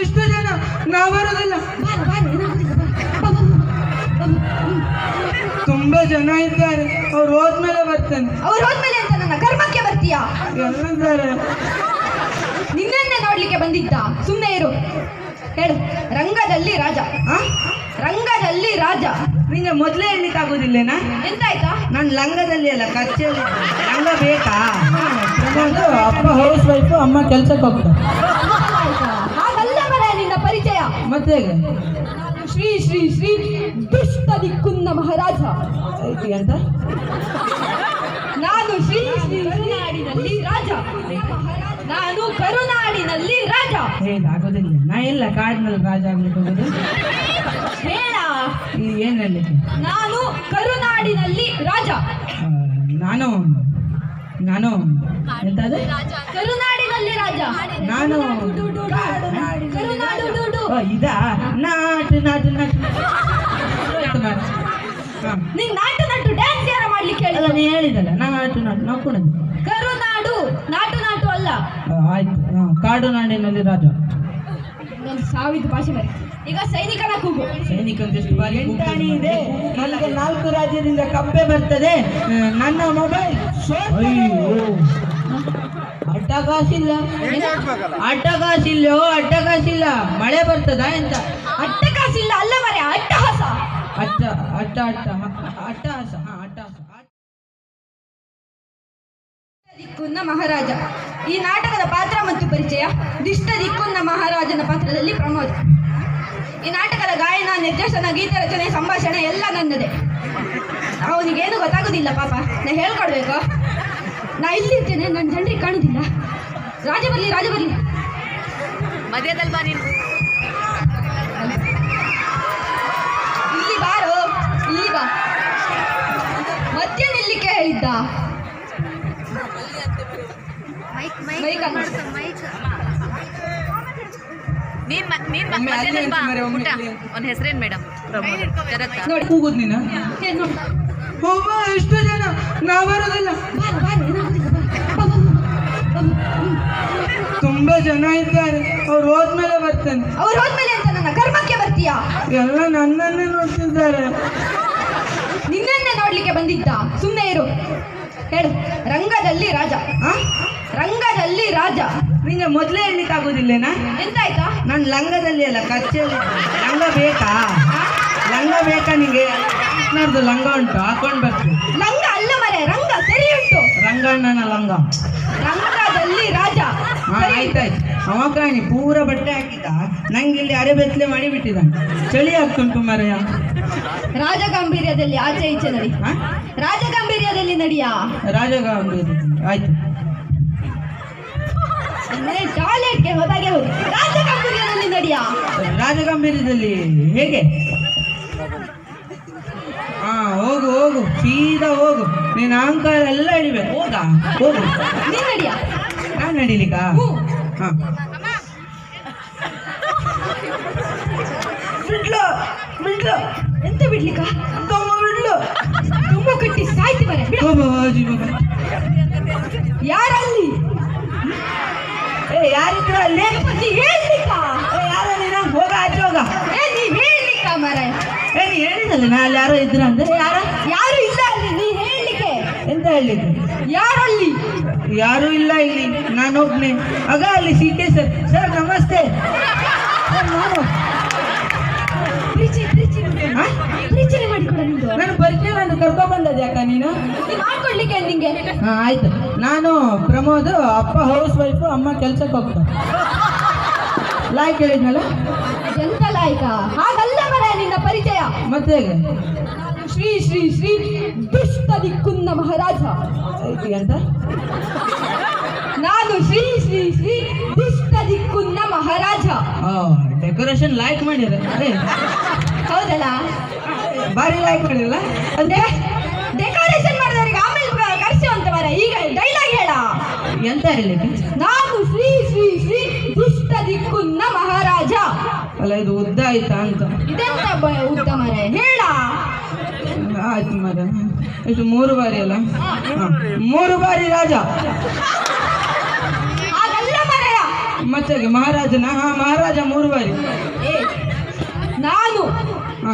ಎಷ್ಟು ಜನ ನಾ ಬರೋದಿಲ್ಲ. ತುಂಬಾ ಜನ ಇದ್ದಾರೆ. ಅವ್ರು ಹೋದ್ಮೇಲೆ ಬರ್ತೇನೆ. ಅವ್ರು ಹೋದ್ಮೇಲೆ ಅಂತ ನನ್ನ ಕರ್ಮಕ್ಕೆ ಬರ್ತೀಯಾ? ಎಲ್ಲಿದ್ದಾರೆ ನಿನ್ನನ್ನೇ ನೋಡ್ಲಿಕ್ಕೆ ಬಂದಿದ್ದ? ಸುಮ್ಮನೆ ಇರು. ಹೇಳು. ರಂಗದಲ್ಲಿ ರಾಜ. ಆ? ರಂಗದಲ್ಲಿ ರಾಜ. ನಿಂಗೆ ಮೊದಲೇ ಹೇಳಲಿಕ್ಕೆ ಆಗುದಿಲ್ಲೇನಾ ಎಂತಾಯ್ತಾ? ನಾನು ಲಂಗದಲ್ಲಿ ಅಲ್ಲ ಕಚ್ಚೆಯಲ್ಲಿ ಲಂಗ ಬೇಕಾ? ಅಪ್ಪ ಹೌಸ್ ವೈಫು ಅಮ್ಮ ಕೆಲ್ಸಕ್ಕೆ ಹೋಗ್ತಾರೆ ಆಯ್ತಾ? ಹಾಗಲ್ಲ ಮರ ನಿನ್ನ ಪರಿಚಯ ಮತ್ತೆ ಶ್ರೀ ಶ್ರೀ ಶ್ರೀ ದುಷ್ಟ ದಿಕ್ಕುನ್ನ ಮಹಾರಾಜ. ಐತಿ ಅಂತ ನಾನು ಶ್ರೀ ಶ್ರೀ ಕರುನಾಡಿನಲ್ಲಿ ರಾಜ. ನಾನು ಕರುನಾಡಿನಲ್ಲಿ ರಾಜ. ಹೇಗಾಗೋದಿಲ್ಲ ನಾ ಎಲ್ಲ ಕಾಡಿನಲ್ಲಿ ರಾಜ ಆಗ್ಲಿಕ್ಕೆ ಹೋಗುದು? ಹೇಳ. ಈ ಏನ್ ಹೇಳಲಿಕ್ಕೆ ನಾನು ಕರುನಾಡಿನಲ್ಲಿ ರಾಜ. ನಾನು ನಾನು ಎಂತದು? ಕರುನಾಡಿನಲ್ಲಿ ರಾಜ. ನಾನು ಇದಾ ನಾಟು ನಾಟು ನಾಟು. ನೀನ್ ನಾಟು ನಟು ಡ್ಯಾನ್ಸ್ ಯಾರ ಮಾಡ್ಲಿಕ್ಕೆ ಹೇಳಿದ ನೀ ಹೇಳಿದಲ್ಲ ನಾಟು ನಾಟು ನಾವು ಕರು ಕರುನಾಡು ನಾಟು ನಾಟು ಅಲ್ಲ. ಆಯ್ತು. ಹಾ, ಕಾಡು ನಾಡಿನಲ್ಲಿ ರಾಜ. ಒಂದು ಸಾವಿರ ಭಾಷೆ ಬೇರೆ. ಈಗ ಸೈನಿಕನ ಕೂಗು. ಸೈನಿಕಂದೆಷ್ಟು ಬಾರಿ ಎಂಟಾಣಿ ಇದೆ. ನನಗೆ ನಾಲ್ಕು ರಾಜ್ಯದಿಂದ ಕಪ್ಪೆ ಬರ್ತದೆ. ನನ್ನ ಮೊಬೈಲ್ ಅಟ್ಟಕಾಸಿಲ್ಲ ಅಟ್ಟಕಾಸಿಲ್ಲ ಅಟ್ಟಕಾಸಿಲ್ಲ ಮಳೆ ಬರ್ತದ ಎಂತ? ಅಟ್ಟಕಾಸಿಲ್ಲ ಅಲ್ಲ ಮರೆ ಅಟ್ಟಹಾಸ. ಅಟ್ಟ ಅಟ್ಟ ಅಟ್ಟ ಅಟ್ಟಹಾಸ ಹಾ ಅಟ್ಟಹಾಸ. ದಿಕ್ಕುನ್ನ ಮಹಾರಾಜ. ಈ ನಾಟಕದ ಪಾತ್ರ ಮತ್ತು ಪರಿಚಯ? ದಿಷ್ಟ ದಿಕ್ಕುನ್ನ ಮಹಾರಾಜನ ಪಾತ್ರದಲ್ಲಿ ಪ್ರಮೋದ್. ಈ ನಾಟಕದ ಗಾಯನ ನಿರ್ದೇಶನ ಗೀತ ರಚನೆ ಸಂಭಾಷಣೆ ಎಲ್ಲ ನನ್ನದೇ. ಅವನಿಗೇನು ಗೊತ್ತಾಗೋದಿಲ್ಲ ಪಾಪ. ನಾ ಹೇಳ್ಕೊಡ್ಬೇಕು. ನಾ ಇಲ್ಲಿರ್ತೇನೆ ನನ್ನ ಜನರಿಗೆ ಕಾಣುದಿಲ್ಲ. ರಾಜ ಬರ್ಲಿ ರಾಜ ಬರ್ಲಿ. ಮಧ್ಯದಲ್ಲಿ ಬಾ ನೀನು. ಇಲ್ಲಿ ಬಾರೋ ಇಲ್ಲಿ ಬಾ. ಮಧ್ಯ ನಿಲ್ಲಿಕ್ಕೆ ಹೇಳಿದ್ದ. ನೀನ್ ನೀನ್ ಅಂತ. ಅವ್ನ ಹೆಸರೇನ್ ಮೇಡಮ್. ನೋಡಿ ಕೂಗುದ್ ನೀನು. ಎಷ್ಟು ಜನ ನಾ ಬರೋದಿಲ್ಲ. ತುಂಬಾ ಜನ ಇದ್ದಾರೆ. ಅವ್ರು ಹೋದ್ಮೇಲೆ ಬರ್ತೇನೆ. ಅವ್ರು ಹೋದ್ಮೇಲೆ ಅಂತ ನನ್ನ ಕರ್ಮಕ್ಕೆ ಬರ್ತೀಯಾ? ಎಲ್ಲ ನನ್ನನ್ನೇ ನೋಡ್ತಿದ್ದಾರೆ. ನಿನ್ನನ್ನೇ ನೋಡ್ಲಿಕ್ಕೆ ಬಂದಿದ್ದ. ಸುಮ್ಮನೆ ಇರು. ಹೇಳು. ರಂಗದಲ್ಲಿ ರಾಜ. ಆ? ರಂಗದಲ್ಲಿ ರಾಜ. ನಿಂಗೆ ಮೊದಲೇ ಹೇಳಲಿಕ್ಕೆ ಆಗುದಿಲ್ಲೇನಾ ಎಂತಾಯ್ತಾ? ನಾನು ಲಂಗದಲ್ಲಿ ಅಲ್ಲ ಕಚ್ಚೆ ಲಂಗ ಬೇಕಾ? ಲಂಗ ಬೇಕಾ ನಿಂಗೆ? ನೋಡ್ದು ಲಂಗ ಉಂಟು ಹಾಕೊಂಡ್ ಬರ್ತೀನಿ ಲಂಗ ಅಲ್ಲ ಮರೆ ರಂಗ ಸರಿ ಉಂಟು. ರಂಗಣ್ಣನ ಲಂಗ. ರಂಗದಲ್ಲಿ ರಾಜ ಹಾ. ಆಯ್ತಾಯ್ತು ಅವ ಕಾಣಿ ಪೂರ ಬಟ್ಟೆ ಹಾಕಿದ ನಂಗೆ ಇಲ್ಲಿ ಅರೆ ಬೆತ್ತಲೆ ಮಾಡಿ ಬಿಟ್ಟಿದ್ದಾನೆ ಚಳಿ ಆಗ್ತುಂಟು ಮರೆಯ ರಾಜ ಗಾಂಭೀರ್ಯದಲ್ಲಿ ಆಚೆ ಈಚೆ ನಡಿ. ಹಾ? ರಾಜ ಗಾಂಭೀರ್ಯದಲ್ಲಿ ನಡಿಯಾ ರಾಜಗಾಂಭೀರ್ಯ ಆಯ್ತು. ಟಾಯ್ಲೆಟ್ಗೆ ಹೋದಾಗೆ ಹೋಗಿ. ರಾಜ ಗಾಂಭೀರ್ಯದಲ್ಲಿ ನಡಿಯಾ? ರಾಜಗಾಂಭೀರ್ಯದಲ್ಲಿ ಹೇಗೆ ಹಾ ಹೋಗು ಸೀದಾ ಹೋಗು. ನೀನು ಅಹಂಕಾರ ಎಲ್ಲ ಹಿಡಿಬೇಕು. ಹೋಗಾ? ಹೋಗು. ನೀನ್ ನಡಿಯಾ? ನಾನು ನಡಿಲಿಕ್ಕ. ಹಾ. ಬಿಡ್ಲು ಬಿಡ್ಲು ಎಂತ ಬಿಡ್ಲಿಕ್ಕ? ತಮ್ಮ ಬಿಡ್ಲು ತುಂಬ ಕಟ್ಟಿ ಸಾಯ್ತಿ ಜೀವನ ಯಾರಲ್ಲಿ? ಏ ಯಾರಿದ್ರು ಅಲ್ಲಿ? ಯಾರಲ್ಲಿ ಹೇಳ್ಲಿಕ್ಕ? ಏ ಯಾರ ನೀನು ಹೋಗ ಅಜ್ಜೋಗ ಹೋಗ. ಏ ನೀ ಹೇಳ್ಲಿಕ್ಕ ಮರೆ ಹೇಳಿದಲ್ಲ ನಾ ಅಲ್ಲಿ ಯಾರೋ ಇದ್ರ ಅಂದ್ರೆ? ಯಾರ? ಯಾರು ಇಲ್ಲ ಅಲ್ಲಿ ನೀ ಹೇಳಲಿಕ್ಕೆ. ಎಂತ ಯಾರು ಅಲ್ಲಿ ಯಾರು ಇಲ್ಲ ಇಲ್ಲಿ ನಾನೊಬ್ನೇ. ಆಗ ಅಲ್ಲಿ ಸಿ ಕೆ ಸರ್ ಸರ್ ನಮಸ್ತೆ. ನಾನು ಪರಿಚಯ ನಾನು ನಾನು ಕರ್ಕೊಂಡ್ ಬಂದದ್ದು ಯಾಕ ನೀನು? ಮಾಡ್ಕೊಡ್ಲಿಕ್ಕೆ ನಿಂಗೆ? ಹಾ ಆಯ್ತು. ನಾನು ಪ್ರಮೋದ್ ಅಪ್ಪ ಹೌಸ್ ವೈಫ್ ಅಮ್ಮ ಕೆಲ್ಸಕ್ಕೆ ಹೋಗ್ತಾರೆ. ಲಾಯ್ ಕೇಳಿದ್ನಲ್ಲ ಎಂತ ಲಾಯ್ಕ ಹಾಗಲ್ಲ. ಮತ್ತೆ ಶ್ರೀ ಶ್ರೀ ಶ್ರೀ ದುಷ್ಟ ದಿಕ್ಕುನ್ನ ಮಹಾರಾಜ ಅಂತ ನಾನು ಶ್ರೀ ಶ್ರೀ ಶ್ರೀ ದುಷ್ಟ ದಿಕ್ಕುನ್ನ ಮಹಾರಾಜ ಡೆಕೋರೇಷನ್ ಲೈಕ್ ಮಾಡಿರ ಹೌದಲ್ಲ? ಭಾರಿ ಲೈಕ್ ಮಾಡಿರಲ್ಲ ಅಂದ್ರೆ ಡೆಕೋರೇಷನ್ ಮಾಡಿದವರಿಗೆ ಆಮೇಲೆ ಕರ್ಸಿ ಅಂತ ಮರ ಈಗ ಡೈಲಾಗ್ ಹೇಳ. ಎಂತ ಹೇಳಿ ನಾನು ಶ್ರೀ ಶ್ರೀ ಶ್ರೀ ದುಷ್ಟ ದಿಕ್ಕುನ್ನ ಅಲ್ಲ ಇದು ಉದ್ದ ಆಯ್ತಾ ಅಂತ. ಇದೆಂತ ಉದ್ದ ಮರೆ ಹೇಳ. ಆಯ್ತು ಮರ ಎಷ್ಟು ಮೂರು ಬಾರಿ ಅಲ್ಲ. ಮೂರು ಬಾರಿ ರಾಜ. ಮತ್ತೆ ಮಹಾರಾಜನ ಹಾ ಮಹಾರಾಜ ಮೂರು ಬಾರಿ. ನಾನು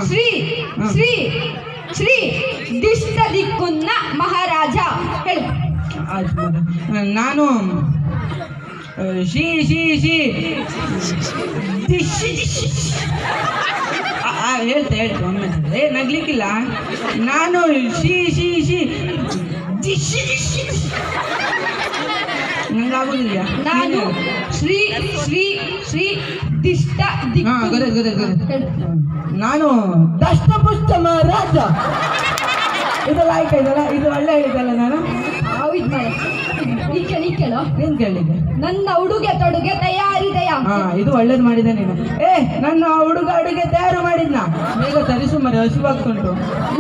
ಶ್ರೀ ಶ್ರೀ ಶ್ರೀ ದಿಷ್ಟ ದಿಕ್ಕುನ್ನ ಮಹಾರಾಜ. ಹೇಳು. ಆಯ್ತು. ನಾನು ಶಿ ಶಿ ಶಿ. ಆ, ಹೇಳ್ತೆ ಹೇಳ್ತೆ ಒಮ್ಮೆ ಏ ನಗ್ಲಿಕ್ಕಿಲ್ಲ. ನಾನು ಶಿ ಶಿ ಶಿ ನಂಗಾಗೋದಿಲ್ಲ. ನಾನು ಶ್ರೀ ಶ್ರೀ ಶ್ರೀ ದಿಷ್ಟ ಗೊತ್ತಾಯ್ತು ಗೊತ್ತಾಯ್ತು ನಾನು ದಷ್ಟಪುಷ್ಟ ಮಹಾರಾಜ ಇದು ಲಾಯ್ಕ ಇದಲ್ಲ ಇದು ಒಳ್ಳೆ ಹೇಳಿದಲ್ಲ ನಾನು? ಕೇಳು ಏನ್ ನನ್ನ ಉಡುಗೆ ತೊಡುಗೆ ತಯಾರಿದೆಯಾ? ಹಾ ಇದು ಒಳ್ಳೇದು ಮಾಡಿದೆ ನೀನು. ಏ ನನ್ನ ಹುಡುಗ ಅಡುಗೆ ತಯಾರು ಮಾಡಿದ್ನ? ಬೇಗ ತರಿಸು ಮರೆ ಹಸಿವಾಗ್ತುಂಟು.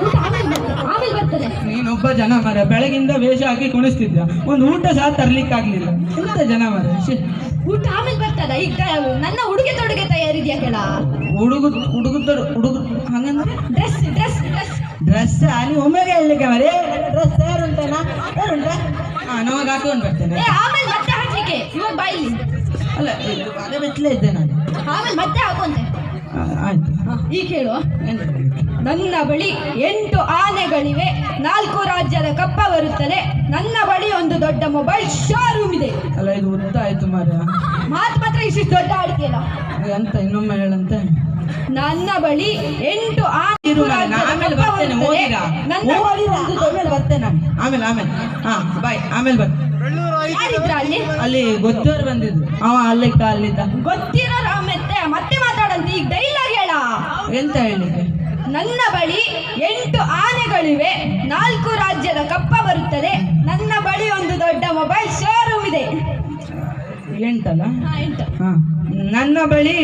ಊಟ ಆಮೇಲೆ ಬರ್ತದೆ, ಆಮೇಲೆ ಬರ್ತದೆ. ನೀನೊಬ್ಬ ಜನ ಮರ ಬೆಳಗಿಂದ ವೇಷ ಹಾಕಿ ಕುಣಿಸ್ತಿದ್ದ ಒಂದು ಊಟ ಸಹ ತರ್ಲಿಕ್ಕಾಗ್ಲಿಲ್ಲ ಎಂತ ಜನ ಮರ? ಊಟ ಆಮೇಲೆ ಬರ್ತದ? ಈಗ ನನ್ನ ಉಡುಗೆ ತೊಡುಗೆ ತಯಾರಿದೆಯಾ ಕೇಳ? ಹುಡುಗ ಹುಡುಗ ಹಂಗಂದ್ರೆ? Dress dress dress. ಡ್ರೆಸ್ ಅಲ್ಲಿ ಒಮ್ಮೆಗೆ ಹೇಳಲಿಕ್ಕೆ ಮರೆ ತಯಾರುಂಟ ಹಾ ನಮಗೆ ಹಾಕೊಂಡು ಬರ್ತೇನೆ. ಏ ಆಮೇಲೆ ಮತ್ತೆ ಹಾಕ್ಲಿಕ್ಕೆ. ಇವಾಗ ಬಾಯಿಲಿ ಅಲ್ಲ ಇದು ಅದೇ ಬೆತ್ತಲೇ ಇದ್ದೆ ನಾನು. ಆಮೇಲೆ ಮತ್ತೆ ಹಾಕೊಂತೆ ಆ, ಆಯ್ತು. ಈ ಕೇಳು ನನ್ನ ಬಳಿ ಎಂಟು ಆನೆಗಳಿವೆ. ನಾಲ್ಕು ರಾಜ್ಯದ ಕಪ್ಪ ಬರುತ್ತದೆ. ನನ್ನ ಬಳಿ ಒಂದು ದೊಡ್ಡ ಮೊಬೈಲ್ ಶೋರೂಮ್ ಇದೆ. ಅಲ್ಲ ಇದು ಉದ್ದ ಆಯ್ತು ಮಾರ ಮಾತು ಮಾತ್ರ ಇಷ್ಟು ದೊಡ್ಡ ಆಡ್ತಿಯಲ್ಲ ಎಂತ ಇನ್ನೊಮ್ಮೆ ಹೇಳಂತೆ? ನನ್ನ ಬಳಿ ಎಂಟು ಆಮೇಲೆ ಬರ್ತೇನೆ ಓದಿರಾ ಆಮೇಲೆ ಬರ್ತೇನೆ ಆಮೇಲೆ ಆಮೇಲೆ. ಹಾ ಬಾಯ್ ಆಮೇಲೆ ಬರ್ತೀನಿ. ಅಲ್ಲಿ? ಅಲ್ಲಿ ಗೊತ್ತವ್ರು ಬಂದಿದ್ರು. ಅವ ಅಲ್ಲಿದ್ದ ಅಲ್ಲಿದ್ದ ಗೊತ್ತಿರೋರು ಮತ್ತೆ ಮತ್ತೆ ಮಾತಾಡಂತ. ಈಗ ಡೈಲಾಗ್ ಹೇಳ. ಎಂತ ಹೇಳಿದ್ರೆ ನನ್ನ ಬಳಿ ಎಂಟು ಆನೆಗಳಿವೆ. ನಾಲ್ಕು ರಾಜ್ಯದ ಕಪ್ಪ ಬರುತ್ತದೆ ನನ್ನ ಬಳಿ ಒಂದು ದೊಡ್ಡ ಮೊಬೈಲ್ ಶೋರೂಮ್ ಇದೆ ಎಂಟಲ್ಲ? ಹಾಂ ನನ್ನ ಬಳಿ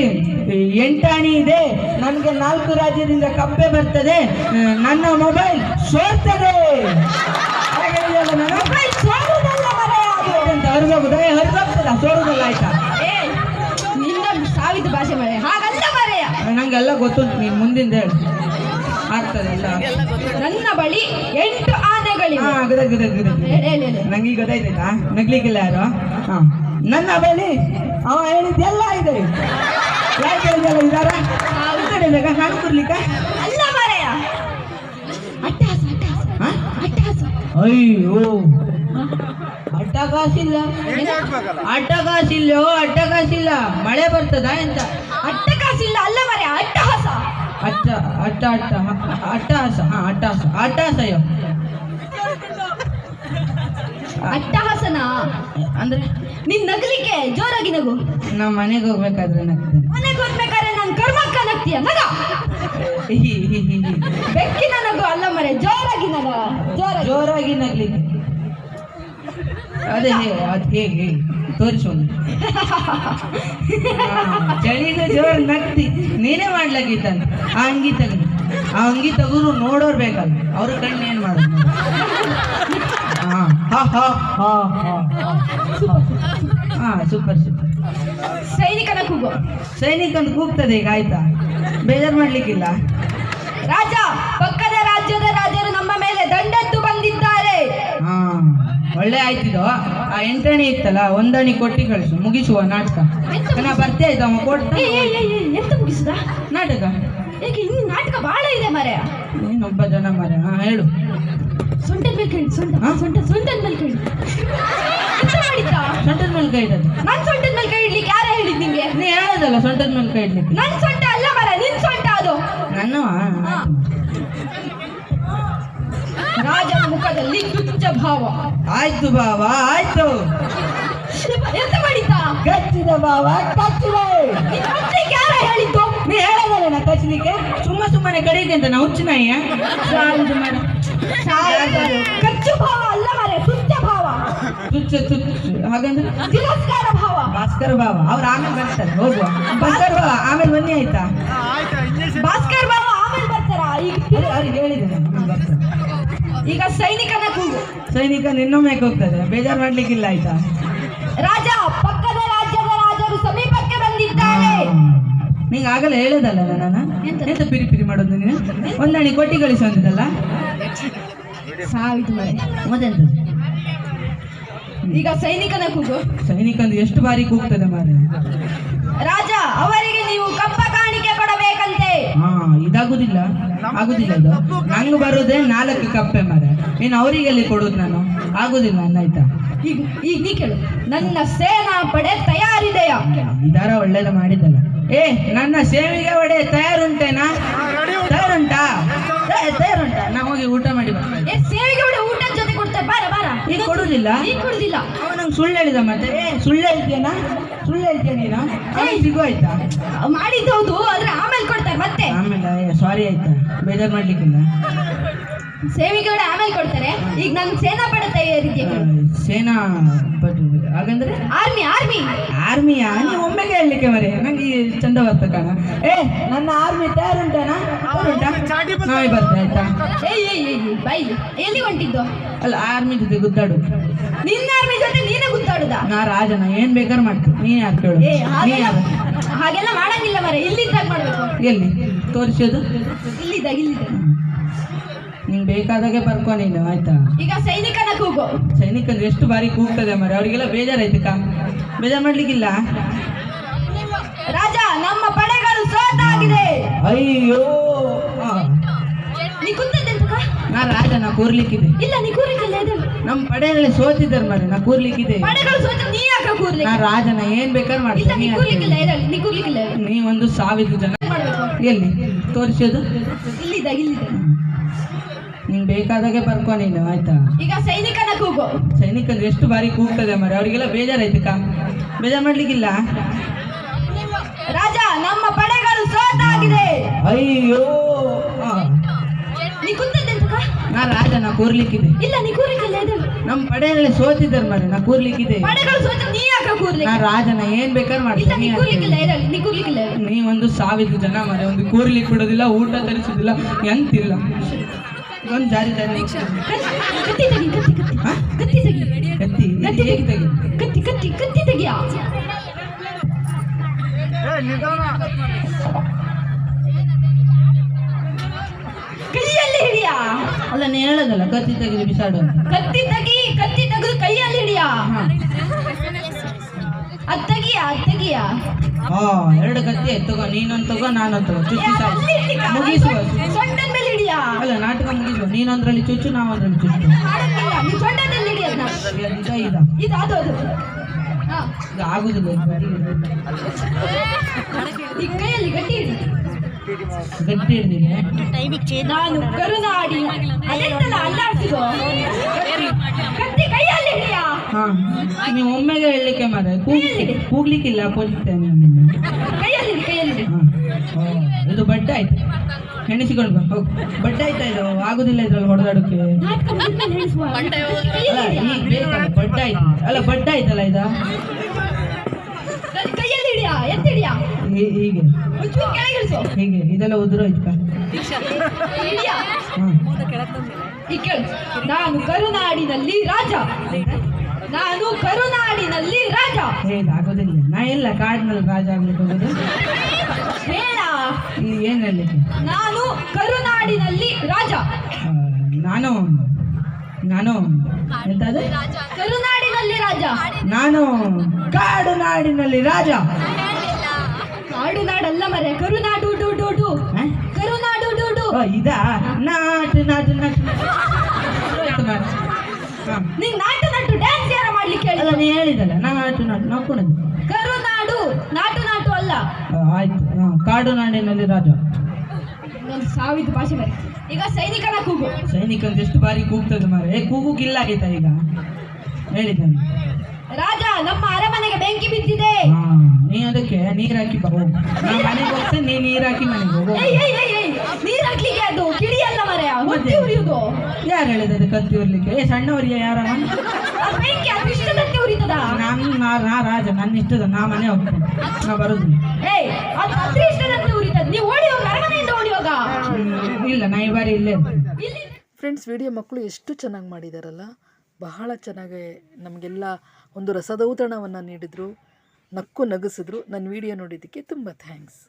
ಎಂಟಾಣಿ ಇದೆ. ನನಗೆ ನಾಲ್ಕು ರಾಜ್ಯದಿಂದ ಕಪ್ಪೆ ಬರ್ತದೆ. ನನ್ನ ಮೊಬೈಲ್ ಸೋರ್ತದೆ. ಹರಿದೋಗುದ. ಹರಿದೋಗ್ತದ? ಸೋರುದಲ್ಲ ಆಯ್ತಾ? ಸಾವಿದ ಭಾಷೆ ಹಾಗಲ್ಲ ಮರೆಯ ನಂಗೆಲ್ಲ ಗೊತ್ತುಂಟು ನೀನು ಮುಂದಿಂದ ಹೇಳು. ಆಗ್ತದೆ ಎಲ್ಲ ನನ್ನ ಬಳಿ ಎಂಟು ಆನೆಗಳಿವೆ. ನಂಗೆ ಗೊತ್ತಾಯ್ತಾಯ್ತಾ ನಗ್ಲಿಕ್ಕಿಲ್ಲ ಯಾರು? ಹಾ. ನನ್ನ ಬಳಿ ಅವ ಹೇಳಿದ್ದೆಲ್ಲ ಇದೆ. ಯಾಕೆ ಹೇಳಿದೆಲ್ಲ ಇದಾರ? ಕಡೆದಾಗ ನಾನು ಕೊಡ್ಲಿಕ್ಕ ಅಲ್ಲ ಮರೆಯ. ಅಟ್ಟಹಾಸ ಅಟ್ಟಹಾಸ ಅಡ್ಡ ಅಟ್ಟಹಾಸ ಅಯ್ಯೋ. ಅಟ್ಟಕಾಸಿಲ್ಲ. ಅಟ್ಟಕಾಸಿಲ್ಲೋ ಅಟ್ಟಕಾಸಿಲ್ಲ. ಮಳೆ ಬರ್ತದ ಎಂತ? ಅಟ್ಟಕಾಸಿಲ್ಲ ಅಲ್ಲ ಮರೆ ಅಟ್ಟಹಾಸ. ಅಟ್ಟ ಅಟ್ಟ ಅಟ್ಟ ಹ, ಅಟ್ಟಹಾಸ ಹಾ ಅಟ್ಟಹಾಸ ಅಟ್ಟಹಾಸಯ್ಯೋ. ಅಟ್ಟಹಾಸನ? ಅಂದ್ರೆ ನಿನ್ ನಗಲಿಕ್ಕೆ ಜೋರಾಗಿ ನಗು. ನಮ್ಮ ಮನೆಗೆ ಹೋಗ್ಬೇಕಾದ್ರೆ ನಗ್ತೇನೆ. ಮನೆಗೆ ಹೋಗ್ಬೇಕಾದ್ರೆ ನನ್ ಕರ್ಮಕ್ಕ ನಗ್ತೀಯ? ನಗ. ಬೆಕ್ಕಿನ ನಗು ಅಲ್ಲ ಮರೆ ಜೋರಾಗಿ ನಗ. ಜೋರ ಜೋರಾಗಿ ನಗ್ಲಿಕ್ಕೆ. ಅದೇ ಹೇ ಅದು ಹೇಗೆ ಹೇಗೆ ತೋರಿಸು ಚಳಿನ ಜೋರ್ ನಗ್ತಿ. ನೀನೇ ಮಾಡ್ಲಾಗಿದ್ದಾನೆ ಆ ಅಂಗಿ ತೆಗೆದು ಆ ಅಂಗಿ ತೆಗೆದು ನೋಡೋರ್ ಬೇಕಲ್ಲ. ಅವ್ರ ಕಣ್ಣು ಏನ್ ಸೂಪರ್ ಸೂಪರ್ ಸೈನಿಕನ ಕೂಗು ಸೈನಿಕನ ಕೂಗ್ತದೆ ಈಗ ಆಯ್ತಾ ಬೇಜಾರು ಮಾಡ್ಲಿಕ್ಕಿಲ್ಲ ರಾಜ ಪಕ್ಕದ ರಾಜ್ಯದ ರಾಜರು ನಮ್ಮ ಮೇಲೆ ದಂಡೆತ್ತು ಬಂದಿದ್ದಾರೆ ಹಾ ಒಳ್ಳೆ ಆಯ್ತಿದೋ ಆ ಎಂಟಣಿ ಇತ್ತಲ್ಲ ಒಂದಣಿ ಕೊಟ್ಟಿ ಕಳಿಸು ಮುಗಿಸುವ ನಾಟಕ ನಾ ಬರ್ತೆ ಆಯ್ತು ಅವ ಕೊಡ್ತ ಎಂತ ಮುಗಿಸುದ ನಾಟಕ ಏಕೆ ಇನ್ನು ನಾಟಕ ಬಹಳ ಇದೆ ಮರೆ ನೀನೊಬ್ಬ ಜನ ಮರ ಹಾ ಹೇಳು ಸೊಂಟದ ಮೇಲೆ ಕೇಳಿ ಸೊಂಟ? ಸೊಂಟ ಸೊಂಟದ ಮೇಲೆ ಕೇಳಿ ಎಂತ ಮಾಡಿದ್ದ? ಸೊಂಟದ ಮೇಲೆ ಕೈ ಇಡೋದು. ನನ್ ಸೊಂಟದ ಮೇಲೆ ಕೈ ಇಡ್ಲಿಕ್ಕೆ ಯಾರ ಹೇಳಿದ್ ನಿಂಗೆ? ನೀ ಹೇಳೋದಲ್ಲ ಸೊಂಟದ ಮೇಲೆ ಕೈ ಇಡ್ಲಿಕ್ಕೆ. ನನ್ ಸೊಂಟ ಅಲ್ಲ ಮರ ನಿನ್ ಸೊಂಟ ಅದು. ನಾನು ರಾಜನ ಮುಖದಲ್ಲಿ ತುಚ್ಚ ಭಾವ. ಆಯ್ತು ಬಾವ ಆಯ್ತು. ಎಂತ ಮಾಡಿದ್ದ? ಕಚ್ಚಿದ ಬಾವ ಕಚ್ಚಿದೆ ಯಾರ ಹೇಳಿದ್ದು? ನೀ ಹೇಳೋದಲ್ಲ ನಾ ಕಚ್ಚಲಿಕ್ಕೆ ಸುಮ್ಮ ಸುಮ್ಮನೆ ಕಡಿಗೆ ಅಂತ ನಾ ಹುಚ್ಚು ನಾಯಿಯ? ಭಾವ ಅಲ್ಲ ಮಾರೇ ತುಚ್ಚ ಭಾವ ತುಚ್ಚ ತುಚ್ಚು ಹಾಗಂದ್ರೆ? ತಿರಸ್ಕಾರ ಭಾವ. ಭಾಸ್ಕರ್ ಬಾವ ಅವ್ರು ಆಮೇಲೆ ಬರ್ತಾರೆ ಹೋಗುವ. ಭಾಸ್ಕರ್ ಆಮೇಲೆ ಬನ್ನಿ ಆಯ್ತಾ? ಭಾಸ್ಕರ್ ಭಾವ ಆಮೇಲೆ ಬರ್ತಾರ? ಈಗ ಅವ್ರಿಗೆ ಹೇಳಿದೆ ಈಗ ಸೈನಿಕನ ಕೂಗು. ಸೈನಿಕ ನಿನ್ನೊಮ್ಮೆ ಹೋಗ್ತದೆ ಬೇಜಾರು ಮಾಡ್ಲಿಕ್ಕಿಲ್ಲ ಆಯ್ತಾ? ರಾಜ ಪಕ್ಕದ ರಾಜ್ಯದ ರಾಜರು ಸಮೀಪಕ್ಕೆ ಬಂದಿದ್ದಾರೆ. ನಿಂಗೆ ಆಗಲೇ ಹೇಳೋದಲ್ಲ ನಾನು? ಎಂತ? ಪಿರಿ ಪಿರಿ ಮಾಡೋದು ನೀನು? ಒಂದಣಿ ಕೊಟ್ಟಿ ಕಳಿಸು ಮರೆ ಈಗ ಸೈನಿಕನ ಕೂಗು. ಸೈನಿಕಂದು ಎಷ್ಟು ಬಾರಿ ಕೂಗ್ತದೆ ಮಾರೆ ರಾಜ ಅವರಿಗೆ ನೀವು ಕಪ್ಪ ಕಾಣಿಕೆ ಕೊಡಬೇಕಂತೆ. ಹಾ ಇದಾಗುದಿಲ್ಲ. ಆಗುದಿಲ್ಲ ಇದು. ನಂಗೆ ಬರೋದೇ ನಾಲ್ಕು ಕಪ್ಪೆ ಮಾರೆ ಇನ್ನು ಅವರಿಗೆ ಎಲ್ಲಿ ಕೊಡೋದು ನಾನು? ಆಗುದಿಲ್ಲ ಅನ್ನಾಯ್ತಾ ಈಗ ಈಗ ನೀ ಕೇಳು. ನನ್ನ ಸೇನಾ ಪಡೆ ತಯಾರಿದೆಯಾ ಇದಾರ ಒಳ್ಳೇದ ಮಾಡಿದಲ್ಲ ಏ ನನ್ನ ಸೇವಿಗೆ ಒಡೆ ತಯಾರುಂಟೇನಾ? ತಯಾರುಂಟಾ? ತಯಾರುಂಟಾ ನಾ ಹೋಗಿ ಊಟ ಮಾಡಿ ಏ ಸೇವಿಗೆ ಬಿಡಿ ಊಟದ ಜೊತೆ ಕೊಡ್ತಾರೆ ಬಾರ ಬಾರ. ಈಗ ಕೊಡುದಿಲ್ಲ? ನೀ ಕೊಡುದಿಲ್ಲ. ಅವ ನಂಗೆ ಸುಳ್ಳು ಹೇಳಿದ ಮತ್ತೆ. ಏ ಸುಳ್ಳು ಹೇಳ್ತೇನಾ ಸುಳ್ಳು ಹೇಳ್ತೀಯ ನೀನು? ಅವನಿಗೆ ಸಿಗು ಆಯ್ತಾ ಮಾಡಿದ್ದು ಹೌದು ಆದ್ರೆ ಆಮೇಲೆ ಕೊಡ್ತಾರೆ ಮತ್ತೆ. ಆಮೇಲೆ ಸಾರಿ ಆಯ್ತಾ. ಬೇಜಾರು ಮಾಡ್ಲಿಕ್ಕಿಲ್ಲ. ಸೇವಿಗೆ ಒಡೆ ಆಮೇಲೆ ಕೊಡ್ತಾರೆ. ಈಗ ನಮ್ಗೆ ಸೇನಾ ಪಡೆ ತಯಾರಿದೆಯಾ ಸೇನಾ. ಹಾಗಂದ್ರೆ? ಆರ್ಮಿ ಆರ್ಮಿ ಆರ್ಮಿಯಾ ನೀವು ಒಮ್ಮೆಗೆ ಹೇಳಲಿಕ್ಕೆ ಮರೆ. ನಂಗೆ ಈ ಚಂದ ಬರ್ತ ಕಾಣ. ಏ ನನ್ನ ಆರ್ಮಿ ತಯಾರುಂಟೇನಾ? ತಯಾರುಂಟಾ? ನಾವೇ ಬರ್ತೆ ಆಯ್ತಾ? ಏ ಏ ಏಯ್, ಬೈ. ಎಲ್ಲಿ ಹೊಂಟಿದ್ದು? ಅಲ್ಲ ಆರ್ಮಿ ಜೊತೆ ಗುದ್ದಾಡು. ನಿನ್ನ ಆರ್ಮಿ ಜೊತೆ ನೀನೇ ಗುದ್ದಾಡುದ? ನಾ ರಾಜನ. ಏನ್ ಬೇಕಾದ್ರೆ ಮಾಡ್ತೀನಿ. ನೀನ್ ಯಾರು ಕೇಳು? ಏ ನೀ ಹಾಗೆಲ್ಲ ಯಾರು? ಹಾಗೆಲ್ಲ ಮಾಡಂಗಿಲ್ಲ ಮರ. ಇಲ್ಲಿದ್ದಾಗ ಮಾಡ್ಬೇಕು? ಎಲ್ಲಿ? ತೋರಿಸೋದು? ಇಲ್ಲಿದ್ದಾಗ ಇಲ್ಲಿದ್ದಾಗ ನಿಂಗೆ ಬೇಕಾದಾಗೆ ಬರ್ಕೊ ನೀನು ಆಯ್ತಾ? ಈಗ ಸೈನಿಕನ ಕೂಗು. ಸೈನಿಕಂದ್ರೆ ಎಷ್ಟು ಬಾರಿ ಕೂಗ್ತದೆ ಮರ ಅವರಿಗೆಲ್ಲ ಬೇಜಾರಾಯ್ತಕ್ಕ ಬೇಜಾರು ಮಾಡ್ಲಿಕ್ಕಿಲ್ಲ? ರಾಜ ನಮ್ಮ ಪಡೆಗಳು ಸೋತಾಗಿದೆ. ಅಯ್ಯೋ! ನಾ ನೀ ಕುಂತದ್ದೆಂತಕ ನಾ ಕೂರ್ಲಿಕ್ಕಿದೆ. ಇಲ್ಲ ನೀ ಕೂರ್ಲಿಕ್ಕಿಲ್ಲ ಇದು. ನಮ್ಮ ಪಡೆಯಲ್ಲಿ ಸೋತಿದ್ದಾರೆ ಮರ ನಾ ಕೂರ್ಲಿಕ್ಕಿದೆ. ಪಡೆಗಳು ಸೋತ ನೀ ಯಾಕ ನಾ ರಾಜನ ಏನ್ ಬೇಕಾದ್ರೆ ಇಲ್ಲ ನೀ ಮಾಡ್ತೀನಿ ಇರಲಿ ನೀ ಕೂರ್ಲಿಕ್ಕಿಲ್ಲ ಇರಲಿ. ನೀ ಒಂದು ಸಾವಿರ ಜನ. ಎಲ್ಲಿ? ತೋರಿಸೋದು ಇಲ್ಲಿದ ನಿಂಗೆ ಬೇಕಾದಾಗೆ ಬರ್ಕೊ ನೀನು ಆಯ್ತಾ? ಈಗ ಸೈನಿಕನ ಕೂಗು. ಸೈನಿಕಂದ್ರೆ ಎಷ್ಟು ಬಾರಿ ಕೂಗ್ತದೆ ಮರ ಅವರಿಗೆಲ್ಲ ಬೇಜಾರಾಯ್ತಕ್ಕ ಬೇಜಾರು ಮಾಡ್ಲಿಕ್ಕಿಲ್ಲ? ರಾಜ ನಮ್ಮ ಪಡೆಗಳು ಸೋತಾಗಿದೆ. ಅಯ್ಯೋ! ಆ, ನೀ ಕುಂತದ್ದೆಂತಕ ನಾ ರಾಜನ ಕೂರ್ಲಿಕ್ಕಿದೆ. ಇಲ್ಲ ನೀ ಕೂರ್ಲಿಕ್ಕಿಲ್ಲ ಇದು ನಮ್ಮ ಪಡೆಯಲ್ಲಿ ಸೋತಿದ್ದಾರೆ ಮರ ನಾ ಕೂರ್ಲಿಕ್ಕಿದೆ. ಪಡೆಗಳು ಸೋತ ನೀ ಯಾಕ ನಾ ರಾಜನ ಏನ್ ಬೇಕಾದ್ರೆ ಇಲ್ಲ ನೀ ಮಾಡ್ತೀನಿ ಇರಲಿ ನೀ ಕೂರ್ಲಿಕ್ಕಿಲ್ಲ. ನೀ ಒಂದು ಸಾವಿರ ಜನ ಮರ ಒಂದು ಕೂರ್ಲಿಕ್ಕೆ ಬಿಡೋದಿಲ್ಲ ಊಟ ತರಿಸೋದಿಲ್ಲ ಎಂತಿಲ್ಲ. ಒಂದು ಜಾರಿ ಜಾರಿ ಕತ್ತಿ ತೆಗಿ ಕತ್ತಿ ಕತ್ತಿ? ಕತ್ತಿ ತೆಗಿ. ಕತ್ತಿ ಕತ್ತಿ ತೆಗಿ. ಕತ್ತಿ ಕತ್ತಿ ಕತ್ತಿ ತೆಗಿಯಾ ಕೈಯಲ್ಲಿ ಹಿಡಿಯಾ. ಅಲ್ಲ ನೀ ಹೇಳೋದಲ್ಲ ಕತ್ತಿ ತೆಗೆದು ಬಿಸಾಡು ಕತ್ತಿ ತೆಗಿ ಕತ್ತಿ ತೆಗೆದು ಕೈಯಲ್ಲಿ ಹಿಡಿಯಾ. ಅದ್ ತೆಗಿಯಾ ಅದ್ ತೆಗಿಯಾ. ಹಾ ಎರಡು ಕತ್ತಿ ತಗೋ. ನೀನೊಂದು ತಗೋ ನಾನೊಂದು ತಗೋ. ಚುಚ್ಚಿ ಸಾಕು ಮುಗಿಸುವ ಅಲ್ಲ ನಾಟಕ ಮುಗಿದು ನೀನೊಂದ್ರಲ್ಲಿ ಚುಚ್ಚು ನಾವೊಂದ್ರಲ್ಲಿ ಚುಚ್ಚು. ಮಾಡಂಗಿಲ್ಲ ನೀ ಸೊಂಟದಲ್ಲಿ ಹಿಡಿಯದ್ನ ಇದ ಇದ. ಇದು ಅದು ಅದು. ಹಾ. ಇದು ಆಗುದಿಲ್ಲ ಇದು ಬರೀ ಈ ಕೈಯಲ್ಲಿ ಗಟ್ಟಿ ಹಿಡಿ ಗಟ್ಟಿ ಹಿಡ್ದಿದೆ ನಾನು ಕರುನಾಡಿ ಅದೆಂತಲ್ಲ ಅಲ್ಲಾಡ್ತಿಗೋ ಕತ್ತಿ ಕೈಯಲ್ಲಿ ಹಿಡಿಯಾ? ಹಾ. ನೀವು ಒಮ್ಮೆಗೆ ಹೇಳಲಿಕ್ಕೆ ಮಾರೆ ಕೂಗ್ಲಿಕ್ಕೆ. ಕೂಗ್ಲಿಕ್ಕಿಲ್ಲ ಕೊಡ್ತೇನೆ ನಿಮ್ಮನ್ನ. ಕೈಯಲ್ಲಿ ಹಿಡಿ ಕೈಯಲ್ಲಿ ಹಿಡಿ. ಹಾ. ಓ, ಇದು ಬಡ್ಡೆ ಆಯ್ತು. ಹೆಣಿಸಿಕೊಂಡು ಬಾ ಹೋಗು. ಬಡ್ಡೆ ಆಯ್ತಾ ಇದು ಆಗುದಿಲ್ಲ ಇದ್ರಲ್ಲಿ ಹೊಡೆದಾಡಕ್ಕೆ ಅಲ್ಲ ಬಟ್ಟೆ ಈಗ ಬೇಕಲ್ಲ ಬಡ್ಡೆ ಆಯ್ತು. ಅಲ್ಲ ಬಡ್ಡೆ ಆಯ್ತಲ್ಲ ಇದ ಹೀ- ಹೀಗೆ. ಇದೆಲ್ಲ ಉದುರೋಯ್ತು ಹ್ಮ್. ನಾನು ಕರುನಾಡಿನಲ್ಲಿ ರಾಜ. ನಾನು ಕರುನಾಡಿನಲ್ಲಿ ರಾಜ. ಹೇಗೆ ಆಗೋದಿಲ್ಲ. ನಾ ಎಲ್ಲ ಕಾಡಿನಲ್ಲಿ ರಾಜ ಆಗ್ಲಿಕ್ಕೆ ಹೋಗುದು. ಹೇಳ ಈ ಏನ್ ನಾನು ಕರುನಾಡಿನಲ್ಲಿ ರಾಜ. ನಾನು ನಾನು ಎಂತದು? ಕರುನಾಡಿನಲ್ಲಿ ರಾಜ. ನಾನು ಕಾಡು ನಾಡಿನಲ್ಲಿ ರಾಜ. ನಾಡು ನಾಡಲ್ಲ ಮರೆ. ಕರುನಾಡು ಡು ಡು ಡು? ಕರುನಾಡು ಡು ಡು. ಇದಾ? ನಾಟು ನಾಟು ನಾಟು. ನಿಂಗ್ ನಾಟು ನಾಟು ಡ್ಯಾನ್ಸ್ ಯಾರ ಮಾಡ್ಲಿಕ್ಕೆ ಅಲ್ಲ ಹೇಳಿ ನೀ ಹೇಳಿದಲ್ಲ. ನಾಟು ನಾಟು. ನಾವು ಕರುನಾಡು ನಾಟು ನಾಟು ಅಲ್ಲ. ಆಯ್ತು. ಕಾಡು ನಾಡಿನಲ್ಲಿ ರಾಜ ಸಾವಿದ ಭಾಷೆ ಬರೆ ಈಗ ಸೈನಿಕನ ಕೂಗು. ಸೈನಿಕಂತ ಎಷ್ಟು ಬಾರಿ ಕೂಗ್ತದೆ ಮಾರ ಏ ಕೂಗು ಕಿಲ್ಲ ಆಗೈತಾ ಈಗ? ಹೇಳಿದ್ದಾನೆ ರಾಜ ನಮ್ಮ ಅರಮನೆಗೆ ಬೆಂಕಿ ಬಿದ್ದಿದೆ. ಹಾ ನೀ ಅದಕ್ಕೆ ನೀರ್ ಹಾಕಿ ಬಾ ಹೋಗು. ನಾ ಮನೆಗೆ ಹೋಗ್ತೇನೆ ನೀ ನೀರ್ ಹಾಕಿ ಮನೆಗೆ ಹೋಗು ಏಯ್ ಏಯ್ ಏಯ್ ಏಯ್ ನೀರ್ ಹಾಕ್ಲಿಕ್ಕೆ ಅದು ಕಿಡಿ ಅಲ್ಲ ಉರಿಯುದು. ಯಾರು ಹೇಳಿದ ಅದು ಕತ್ತಿ ಉರ್ಲಿಕ್ಕೆ? ಏ ಸಣ್ಣವರಿಗೆ ಯಾರವ? ಬೆಂಕಿ ಅದು ಇಷ್ಟದಂತೆ ಉರಿತದ? ನಾನು ನಾ ನಾ ರಾಜ ನನ್ನ ಇಷ್ಟದ ನಾ ಮನೆ ಹೋಗ್ತೇನೆ. ನಾ ಬರುದು. ಏಯ್ ಅದು ಅದ್ರ ಇಷ್ಟದಂತೆ ಉರಿತದ. ನೀವು ಓಡಿ ಹೋಗ ಅರಮನೆಯಿಂದ ಓಡಿ ಹೋಗ. ಹ್ಮ್, ಇಲ್ಲ ನಾ ಈ ಬಾರಿ ಇಲ್ಲೇ ಫ್ರೆಂಡ್ಸ್ ವಿಡಿಯೋ ಮಕ್ಕಳು ಎಷ್ಟು ಚೆನ್ನಾಗಿ ಮಾಡಿದಾರಲ್ಲ? ಬಹಳ ಚೆನ್ನಾಗಿ ನಮಗೆಲ್ಲ ಒಂದು ರಸದೌತಣವನ್ನು ನೀಡಿದರು ನಕ್ಕು ನಗಿಸಿದ್ರು. ನನ್ನ ವಿಡಿಯೋ ನೋಡಿದ್ದಕ್ಕೆ ತುಂಬ ಥ್ಯಾಂಕ್ಸ್